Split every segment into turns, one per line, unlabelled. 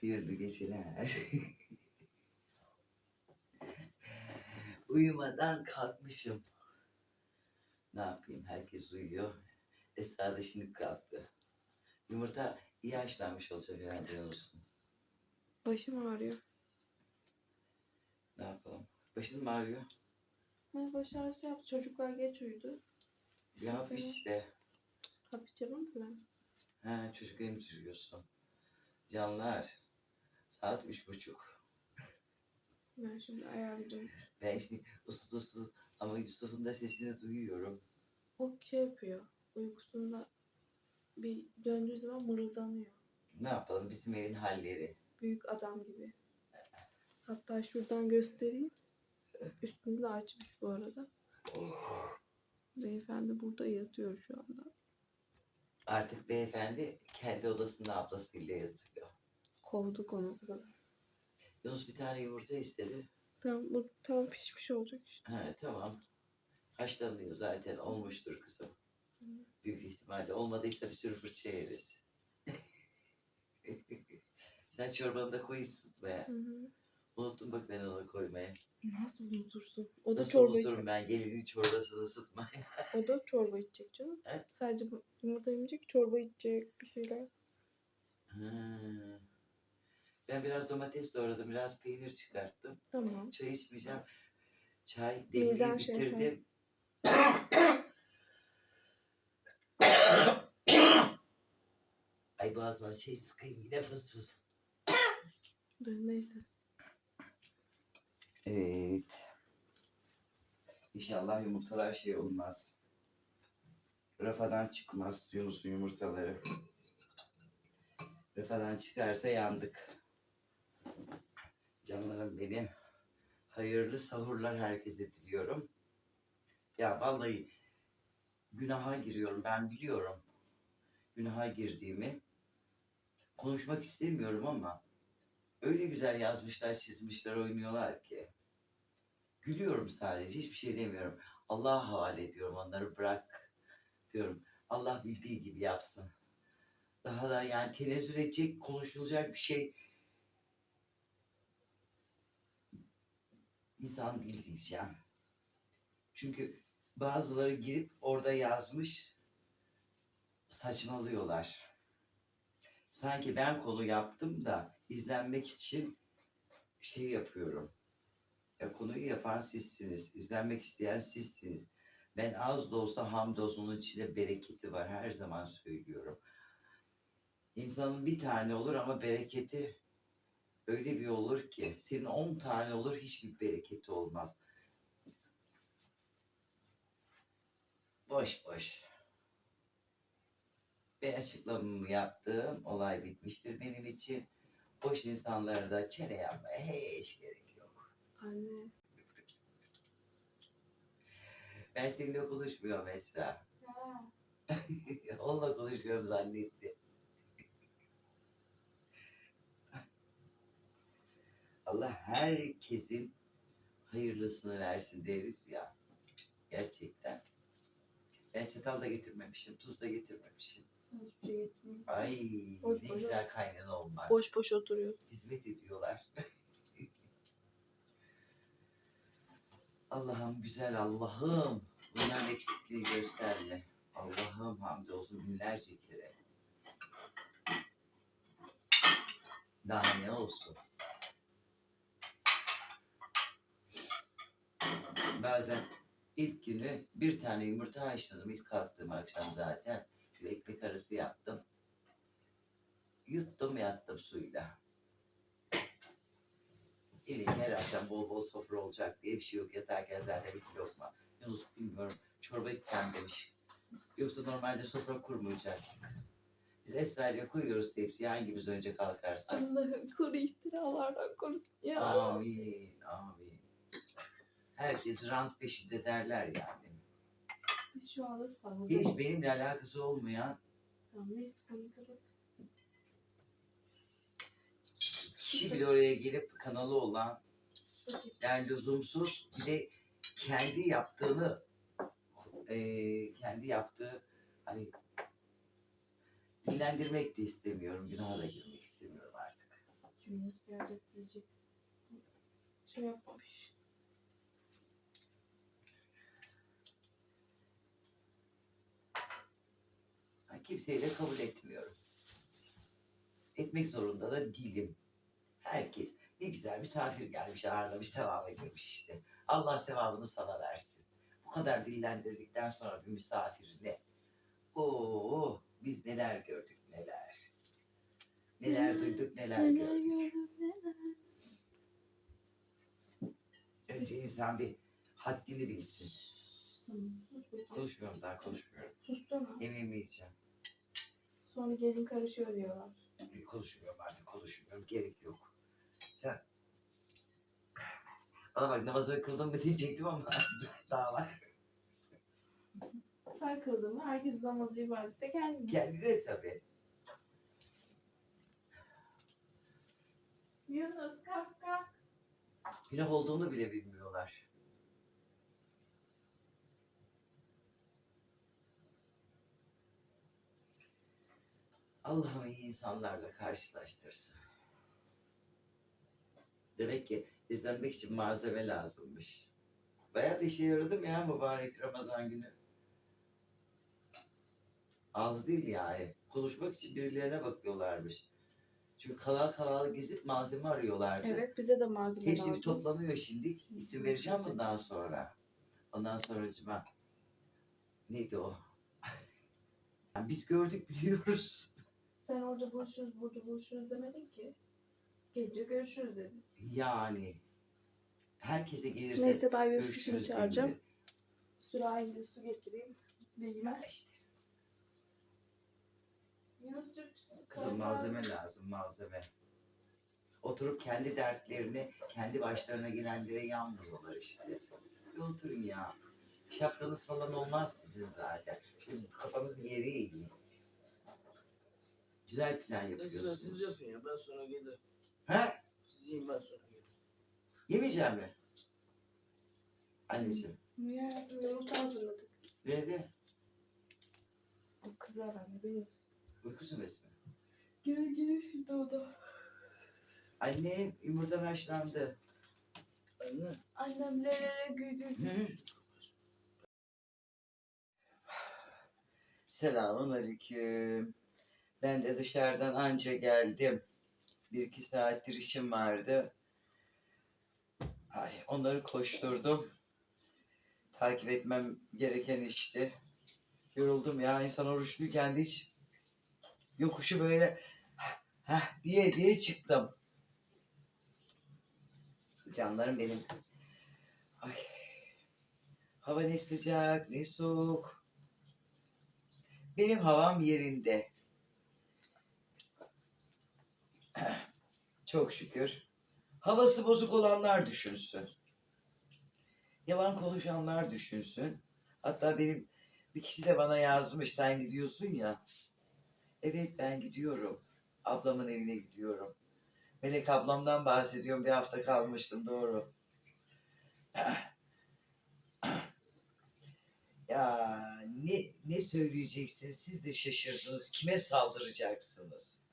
Hayırlı geceler. Uyumadan kalkmışım. Ne yapayım? Herkes uyuyor. Esra da şimdi kalktı. Yumurta iyi haşlanmış olacak herhalde olsun.
Başım ağrıyor.
Ne yapalım? Başın mı ağrıyor?
Ben baş ağrısı yaptı. Çocuklar geç uyudu.
Yap
Aferin.
işte.
Hap içemem ki ben.
Ha, çocuk emziriyorsun. Canlar. Saat üç buçuk.
Ben şimdi ayarlayacağım.
Ben şimdi uslu uslu ama Yusuf'un da sesini duyuyorum.
O şey yapıyor. Uykusunda bir döndüğü zaman mırıldanıyor.
Ne yapalım bizim evin halleri.
Büyük adam gibi. Hatta şuradan göstereyim. Üstünü de açmış bu arada. Beyefendi burada yatıyor şu anda.
Artık beyefendi kendi odasında ablasıyla yatıyor.
Kovduk onu buradan.
Yunus bir tane yumurta istedi.
Tamam bu tam pişmiş olacak işte.
Ha, tamam. Haşlanıyor zaten. Olmuştur kızım. Büyük ihtimalle. Olmadıysa bir sürü fırça yeriz. Sen çorbanı da koyuyorsun be.
Hı hı.
Unuttum bak ben onu koymaya.
Nasıl unutursun? O da
Nasıl
çorba
unuturum ben gelinin çorbasını ısıtmaya.
O da çorba içecek canım.
Evet.
Sadece yumurta yemeyecek, çorba içecek bir şeyler.
Ha. Ben biraz domates doğradım. Biraz peynir çıkarttım.
Tamam.
Çay içmeyeceğim. Çay demliği
şey
bitirdim. Ay boğazıma şey sıkayım yine fıs fıs.
Dur, neyse.
Evet. İnşallah yumurtalar şey olmaz. Rafadan çıkmaz Yunus'un yumurtaları. Rafadan çıkarsa yandık. Canlarım benim. Hayırlı sahurlar herkese diliyorum. Ya vallahi günaha giriyorum ben biliyorum. Günaha girdiğimi. Konuşmak istemiyorum ama öyle güzel yazmışlar, çizmişler, oynuyorlar ki. Gülüyorum sadece, hiçbir şey demiyorum. Allah'a havale ediyorum onları bırak diyorum. Allah bildiği gibi yapsın. Daha da yani tenezzül edecek, konuşulacak bir şey insan değil diyeceğim. Çünkü bazıları girip orada yazmış saçmalıyorlar. Sanki ben konu yaptım da izlenmek için şey yapıyorum. Ya konuyu yapan sizsiniz. izlenmek isteyen sizsiniz. Ben az da olsa hamdolsun onun içinde bereketi var. Her zaman söylüyorum. İnsanın bir tane olur ama bereketi öyle bir olur ki senin on tane olur hiçbir bereketi olmaz. Boş boş. Ben açıklamamı yaptım. Olay bitmiştir benim için. Boş insanlara da çene yapmaya hiç gerek yok.
Anne.
Ben seninle konuşmuyorum Esra. Onunla konuşuyorum zannetti. Allah herkesin hayırlısını versin deriz ya. Gerçekten. Ben çatal da getirmemişim, tuz da getirmemişim.
Hiçbir şey getirmiyorum.
Ay
Boş
ne
boş
güzel kaynana olmak.
Boş boş oturuyoruz.
Hizmet ediyorlar. Allah'ım güzel Allah'ım. Bunların eksikliği gösterme. Allah'ım hamdolsun binlerce kere. Daha ne olsun? Bazen ilk günü bir tane yumurta haşladım. İlk kalktığım akşam zaten. Şöyle ekmek arası yaptım. Yuttum yattım suyla. İlk her akşam bol bol sofra olacak diye bir şey yok. Yatarken zaten bir lokma. Yunus bilmiyorum çorba içeceğim demiş. Yoksa normalde sofra kurmayacak. Biz Esra'yla koyuyoruz tepsiye hangimiz önce kalkarsa.
Allah'ım koru iftiralardan korusun ya.
Amin, amin. Herkes rant peşinde derler yani.
Biz şu anda sağlık.
Hiç benimle alakası olmayan
Tamam neyse konuyu kapat.
kişi bile oraya gelip kanalı olan yani lüzumsuz bir de kendi yaptığını eee, kendi yaptığı hani dinlendirmek de istemiyorum. Günaha da girmek istemiyorum artık.
Yunus gelecek diyecek. Şey yapmamış.
Kimseyi de kabul etmiyorum. Etmek zorunda da değilim. Herkes ne güzel misafir gelmiş ağırlamış sevaba girmiş işte. Allah sevabını sana versin. Bu kadar dillendirdikten sonra bir misafir ne? Oo, biz neler gördük neler. Neler duyduk neler gördük. Önce insan bir haddini bilsin. Konuşmuyorum daha konuşmuyorum.
Sustum.
Yemeğimi yiyeceğim.
Sonra gelin karışıyor diyorlar.
E, Konuşmuyorum artık konuşmuyorum. Gerek yok. Sen bana bak namazını kıldın mı diyecektim ama daha var.
Sen kıldın mı? Herkes namazı ibadette kendi.
Kendi de tabii.
Yunus kalk kalk.
Günah olduğunu bile bilmiyorlar. Allah'ım iyi insanlarla karşılaştırsın. Demek ki izlenmek için malzeme lazımmış. Bayağı da işe yaradım ya mübarek Ramazan günü. Az değil yani. Konuşmak için birilerine bakıyorlarmış. Çünkü kanal kanal gezip malzeme arıyorlardı.
Evet bize de malzeme
Hepsi bir toplanıyor şimdi. İsim vereceğim bundan sonra. Ondan sonra cima. Neydi o? Yani biz gördük biliyoruz.
Sen orada buluşuruz, burada buluşuruz demedin ki. Gelince görüşürüz dedin.
Yani herkese gelirse
Neyse ben şimdi
görüşürüz
çağıracağım.
gibi.
Sürahiyle su getireyim. Bilmem.
İşte
Yunus'cuk.
kızım malzeme lazım malzeme. Oturup kendi dertlerini kendi başlarına gelenlere yanmıyorlar işte. Bir oturun ya. Şapkanız falan olmaz sizin zaten. Şimdi kafanız yere eğilir. Güzel plan yapıyorsunuz.
siz yapın ya ben sonra gelirim.
Ha?
Siz yiyin ben sonra gelirim.
Yemeyeceğim mi? Anneciğim.
Niye? Yumurta hazırladık.
Nerede?
O kızar anne biliyorsun.
Uyku süresi mi?
Gelir gelir şimdi o da.
Anne yumurta haşlandı.
Anne.
Annem lelele gül gül gül.
Selamun aleyküm. Ben de dışarıdan anca geldim. Bir iki saattir işim vardı. Ay, onları koşturdum. Takip etmem gereken işti. Yoruldum ya. İnsan oruçluyken de hiç yokuşu böyle heh diye diye çıktım. Canlarım benim. Ay. Hava ne sıcak ne soğuk. Benim havam yerinde. Çok şükür. Havası bozuk olanlar düşünsün. Yalan konuşanlar düşünsün. Hatta benim bir kişi de bana yazmış sen gidiyorsun ya. Evet ben gidiyorum. Ablamın evine gidiyorum. Melek ablamdan bahsediyorum. Bir hafta kalmıştım doğru. Ya ne ne söyleyeceksiniz? Siz de şaşırdınız. Kime saldıracaksınız?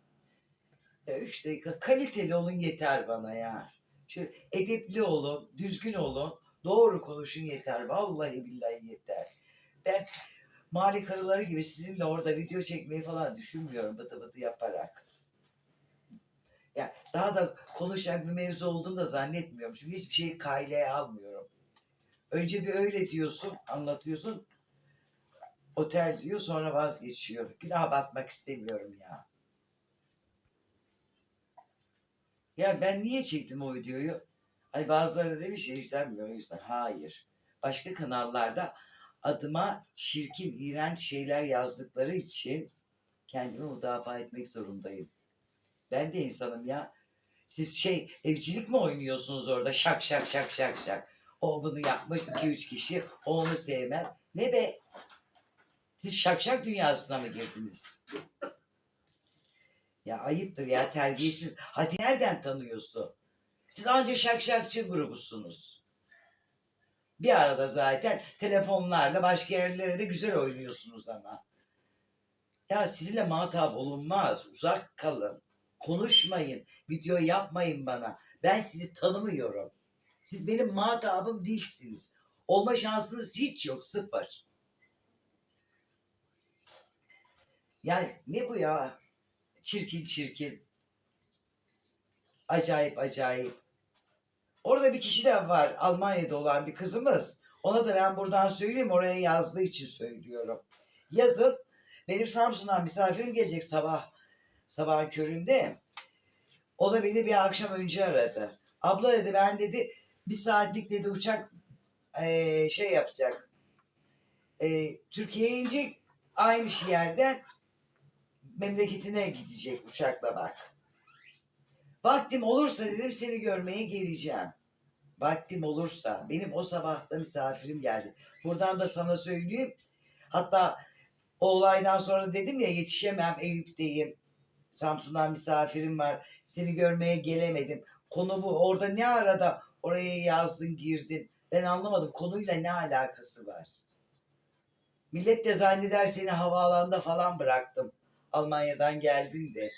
Ya üç dakika kaliteli olun yeter bana ya. Şöyle edepli olun, düzgün olun, doğru konuşun yeter. Vallahi billahi yeter. Ben mali karıları gibi sizinle orada video çekmeyi falan düşünmüyorum bıtı bıtı yaparak. Ya daha da konuşacak bir mevzu olduğunu da zannetmiyorum. Çünkü hiçbir şeyi kaileye almıyorum. Önce bir öyle diyorsun, anlatıyorsun. Otel diyor sonra vazgeçiyor. Günah batmak istemiyorum ya. Ya ben niye çektim o videoyu? Hani bazıları demiş ya izlenmiyor o yüzden. Hayır. Başka kanallarda adıma çirkin, iğrenç şeyler yazdıkları için kendimi müdafaa etmek zorundayım. Ben de insanım ya. Siz şey evcilik mi oynuyorsunuz orada? Şak şak şak şak şak. O bunu yapmış iki üç kişi. O onu sevmez. Ne be? Siz şak şak dünyasına mı girdiniz? Ya ayıptır ya terbiyesiz. Hadi nereden tanıyorsun? Siz anca şakşakçı grubusunuz. Bir arada zaten telefonlarla başka yerlere de güzel oynuyorsunuz ama. Ya sizinle muhatap olunmaz. Uzak kalın. Konuşmayın. Video yapmayın bana. Ben sizi tanımıyorum. Siz benim muhatabım değilsiniz. Olma şansınız hiç yok. Sıfır. Yani ne bu ya? Çirkin çirkin. Acayip acayip. Orada bir kişi de var. Almanya'da olan bir kızımız. Ona da ben buradan söyleyeyim. Oraya yazdığı için söylüyorum. Yazın. Benim Samsun'dan misafirim gelecek sabah. Sabahın köründe. O da beni bir akşam önce aradı. Abla dedi ben dedi bir saatlik dedi uçak eee, şey yapacak. Eee, Türkiye'ye inecek aynı yerden memleketine gidecek uçakla bak. Vaktim olursa dedim seni görmeye geleceğim. Vaktim olursa. Benim o sabah da misafirim geldi. Buradan da sana söyleyeyim. Hatta o olaydan sonra dedim ya yetişemem Eyüp'teyim. Samsun'dan misafirim var. Seni görmeye gelemedim. Konu bu. Orada ne arada oraya yazdın girdin. Ben anlamadım. Konuyla ne alakası var? Millet de zanneder seni havaalanında falan bıraktım. Almanya'dan geldin de.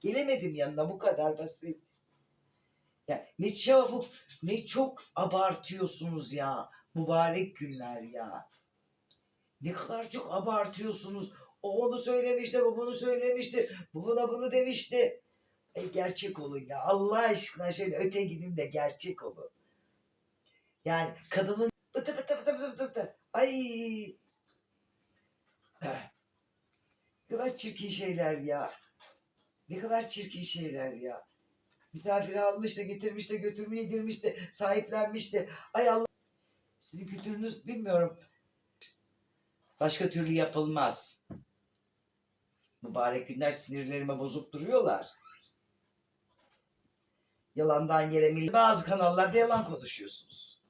Gelemedim yanına bu kadar basit. Ya ne çabuk, ne çok abartıyorsunuz ya. Mübarek günler ya. Ne kadar çok abartıyorsunuz. O onu söylemişti, bu bunu söylemişti. Bu buna bunu demişti. E, gerçek olun ya. Allah aşkına şöyle öte gidin de gerçek olun. Yani kadının bıtı bıtı bıtı bıtı bıtı. Ay. Ne kadar çirkin şeyler ya. Ne kadar çirkin şeyler ya. Misafiri almış da getirmiş de götürmeye girmiş de sahiplenmiş de. Ay Allah. Sizin kültürünüz bilmiyorum. Başka türlü yapılmaz. Mübarek günler sinirlerime bozup duruyorlar. Yalandan yere. Bazı kanallarda yalan konuşuyorsunuz.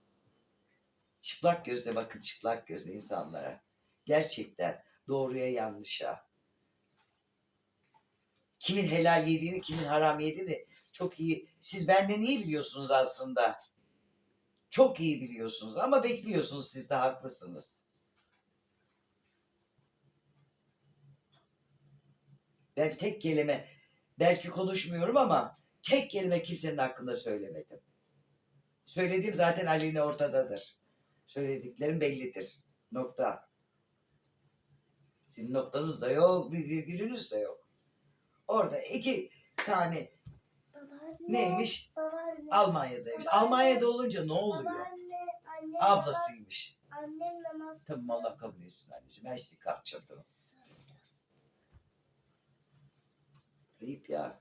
Çıplak gözle bakın çıplak gözle insanlara. Gerçekten doğruya yanlışa. Kimin helal yediğini, kimin haram yediğini çok iyi. Siz benden iyi biliyorsunuz aslında. Çok iyi biliyorsunuz ama bekliyorsunuz siz de haklısınız. Ben tek kelime belki konuşmuyorum ama tek kelime kimsenin hakkında söylemedim. Söylediğim zaten Ali'ne ortadadır. Söylediklerim bellidir. Nokta. Sizin noktanız da yok, bir virgülünüz de yok. Orada iki tane
Babaanne.
neymiş?
Babaanne.
Almanya'daymış. Almanya'da olunca ne oluyor?
Babaanne. Annem
Ablasıymış.
Namaz, annem namaz.
Tamam Allah kabul etsin anneciğim. Ben şimdi kalkacağım tamam. Ayıp ya.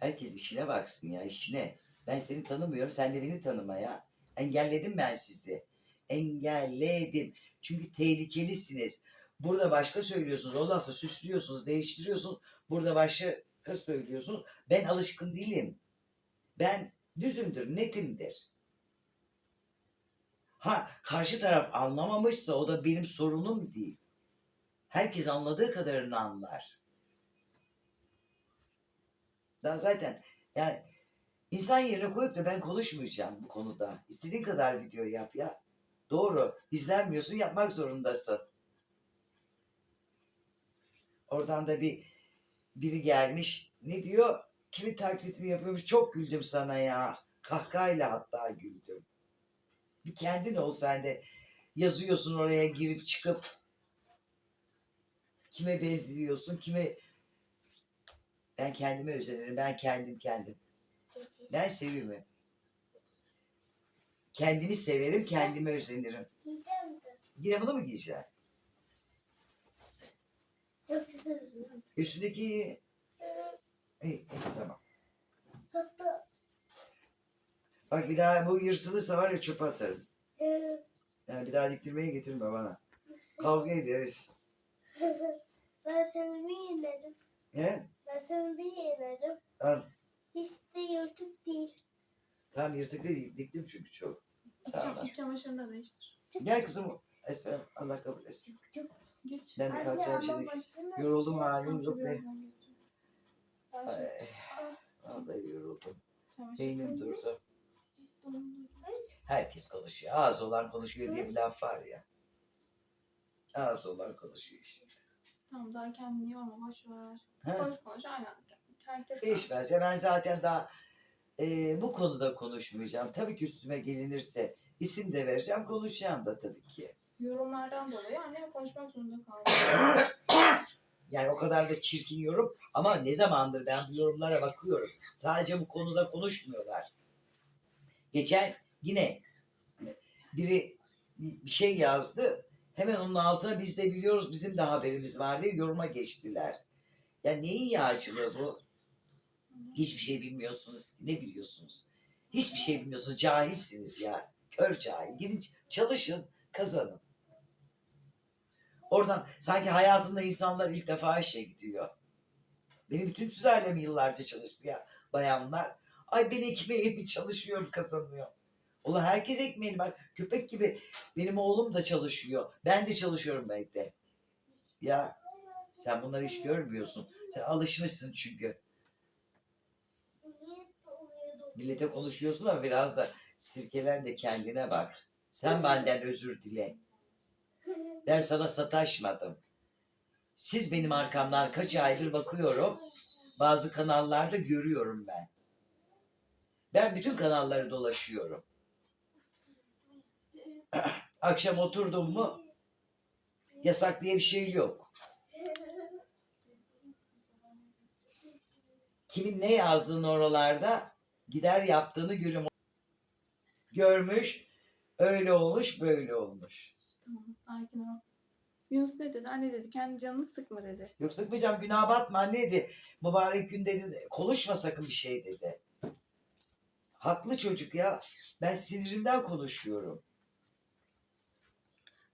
Herkes işine baksın ya işine. Ben seni tanımıyorum sen de beni tanıma ya. Engelledim ben sizi. Engelledim. Çünkü tehlikelisiniz. Burada başka söylüyorsunuz. O lafı süslüyorsunuz, değiştiriyorsunuz. Burada başka söylüyorsunuz. Ben alışkın değilim. Ben düzümdür, netimdir. Ha karşı taraf anlamamışsa o da benim sorunum değil. Herkes anladığı kadarını anlar. Daha zaten yani insan yerine koyup da ben konuşmayacağım bu konuda. İstediğin kadar video yap ya. Doğru. İzlenmiyorsun yapmak zorundasın. Oradan da bir biri gelmiş. Ne diyor? Kimin taklitini yapıyormuş? Çok güldüm sana ya. Kahkahayla hatta güldüm. Bir kendin ol sen de. Yazıyorsun oraya girip çıkıp kime benziyorsun, kime ben kendime özenirim. Ben kendim kendim. Ben sevimi. Kendimi severim, kendime özenirim. Yine bunu mu giyeceksin?
Çok güzel.
Üstündeki... İyi, iyi, tamam.
Hatta
Bak bir daha bu yırtılırsa var ya çöpe atarım.
e,
Yani bir daha diktirmeye getirme bana. Kavga ederiz.
ben seni bir yenerim.
He?
Ben seni bir yenerim.
Al.
Hiç de yırtık değil.
Tamam yırtık değil. Diktim çünkü çok.
İç, iç çamaşırını da değiştir.
Gel kızım. Esra Allah kabul etsin.
Çok.
Geç.
Ben de kalkacağım
ama
şimdi.
başına
Yoruldum
bir şey
halim yok be. Ay, Vallahi yoruldum. Beynim durdu. Herkes konuşuyor. Ağız olan konuşuyor diye bir laf var ya. Ağız olan konuşuyor işte.
Tamam daha kendini yorma boş ver.
He?
Konuş konuş aynen. Herkes
Değişmez. Ya ben zaten daha e, bu konuda konuşmayacağım. Tabii ki üstüme gelinirse isim de vereceğim. Konuşacağım da tabii ki.
Yorumlardan dolayı annem konuşmak zorunda kaldı.
Yani o kadar da çirkin yorum ama ne zamandır ben bu yorumlara bakıyorum. Sadece bu konuda konuşmuyorlar. Geçen yine biri bir şey yazdı. Hemen onun altına biz de biliyoruz bizim de haberimiz var diye yoruma geçtiler. Ya neyin yağcılığı bu? Hiçbir şey bilmiyorsunuz. Ne biliyorsunuz? Hiçbir şey bilmiyorsunuz. Cahilsiniz ya. Kör cahil. Gidin çalışın, kazanın. Oradan sanki hayatında insanlar ilk defa işe gidiyor. Benim bütün sülalem yıllarca çalıştı ya bayanlar. Ay ben ekmeğimi çalışıyorum kazanıyor. Ulan herkes ekmeğini bak köpek gibi benim oğlum da çalışıyor. Ben de çalışıyorum belki de. Ya sen bunları hiç görmüyorsun. Sen alışmışsın çünkü. Millete konuşuyorsun ama biraz da sirkelen de kendine bak. Sen benden özür dile. Ben sana sataşmadım. Siz benim arkamdan kaç aydır bakıyorum. Bazı kanallarda görüyorum ben. Ben bütün kanalları dolaşıyorum. Akşam oturdum mu yasak diye bir şey yok. Kimin ne yazdığını oralarda gider yaptığını görüyorum. Görmüş, öyle olmuş, böyle olmuş.
Tamam sakin ol. Yunus ne dedi? Anne dedi kendi canını sıkma dedi.
Yok sıkmayacağım günah batma anne dedi. Mübarek gün dedi. Konuşma sakın bir şey dedi. Haklı çocuk ya. Ben sinirimden konuşuyorum.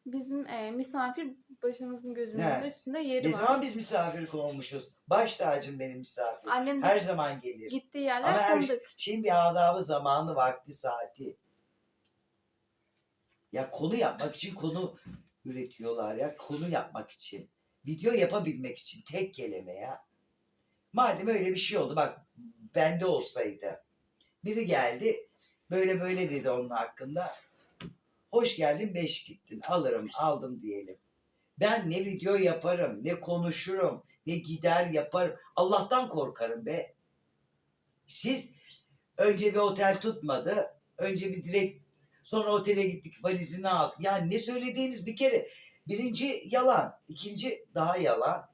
Bizim e, misafir başımızın gözümüzün
He.
üstünde yeri
Ne
var.
zaman biz misafir olmuşuz? Baş tacım benim misafir.
Annem de
Her zaman gelir.
gittiği yerler
Ama her şeyin bir adabı zamanı vakti saati. Ya konu yapmak için konu üretiyorlar ya. Konu yapmak için. Video yapabilmek için tek kelime ya. Madem öyle bir şey oldu bak bende olsaydı. Biri geldi böyle böyle dedi onun hakkında. Hoş geldin beş gittin alırım aldım diyelim. Ben ne video yaparım ne konuşurum ne gider yaparım. Allah'tan korkarım be. Siz önce bir otel tutmadı. Önce bir direkt sonra otele gittik valizini aldık. Yani ne söylediğiniz bir kere birinci yalan. ikinci daha yalan.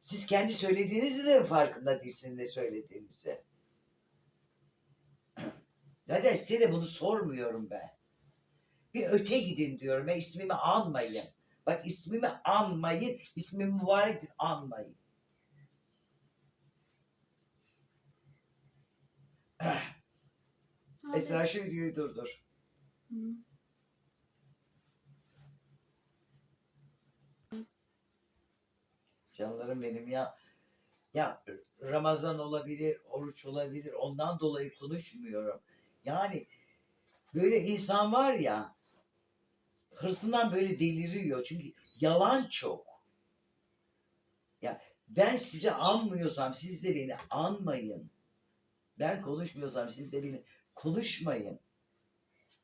Siz kendi söylediğinizin de farkında değilsiniz ne söylediğinizi? Zaten size de bunu sormuyorum ben. Bir öte gidin diyorum. Ya ismimi anmayın. Bak ismimi anmayın. İsmimi mübarek anmayın.
Sadece-
Esra şu videoyu durdur. Canlarım benim ya. Ya Ramazan olabilir, oruç olabilir. Ondan dolayı konuşmuyorum. Yani böyle insan var ya hırsından böyle deliriyor. Çünkü yalan çok. Ya ben sizi anmıyorsam siz de beni anmayın. Ben konuşmuyorsam siz de beni konuşmayın.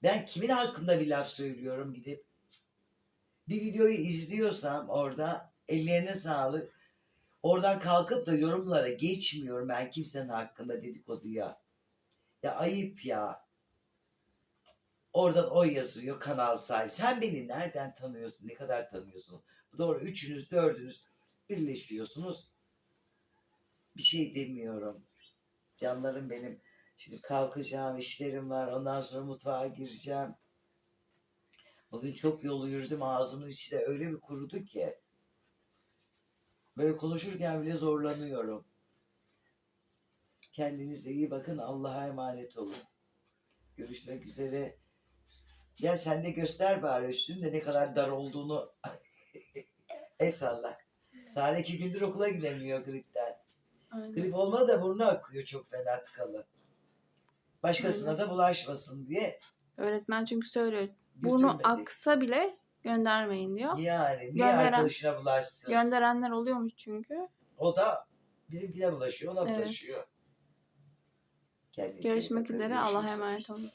Ben kimin hakkında bir laf söylüyorum gidip bir videoyu izliyorsam orada ellerine sağlık. Oradan kalkıp da yorumlara geçmiyorum ben kimsenin hakkında dedikoduya. Ya ayıp ya. Oradan o yazıyor kanal sahibi. Sen beni nereden tanıyorsun? Ne kadar tanıyorsun? Doğru üçünüz dördünüz birleşiyorsunuz. Bir şey demiyorum. Canlarım benim. Şimdi kalkacağım işlerim var. Ondan sonra mutfağa gireceğim. Bugün çok yolu yürüdüm. Ağzımın içi de öyle bir kurudu ki. Böyle konuşurken bile zorlanıyorum. Kendinize iyi bakın. Allah'a emanet olun. Görüşmek üzere. Gel sen de göster bari üstünde ne kadar dar olduğunu. Eyvallah. Sare iki gündür okula gidemiyor gripten.
Aynen.
Grip olmadı da burnu akıyor çok fena tıkalı. Başkasına da bulaşmasın diye
Öğretmen çünkü söylüyor. Burnu
götürmedik.
aksa bile göndermeyin diyor.
Yani niye
Gönderen-
arkadaşına bulaşsın?
Gönderenler oluyormuş çünkü.
o da bizimkine bulaşıyor, ona
Evet.
bulaşıyor. Kendinize iyi
Görüşmek
bakın,
üzere. Allah'a
görüşürüz.
emanet olun.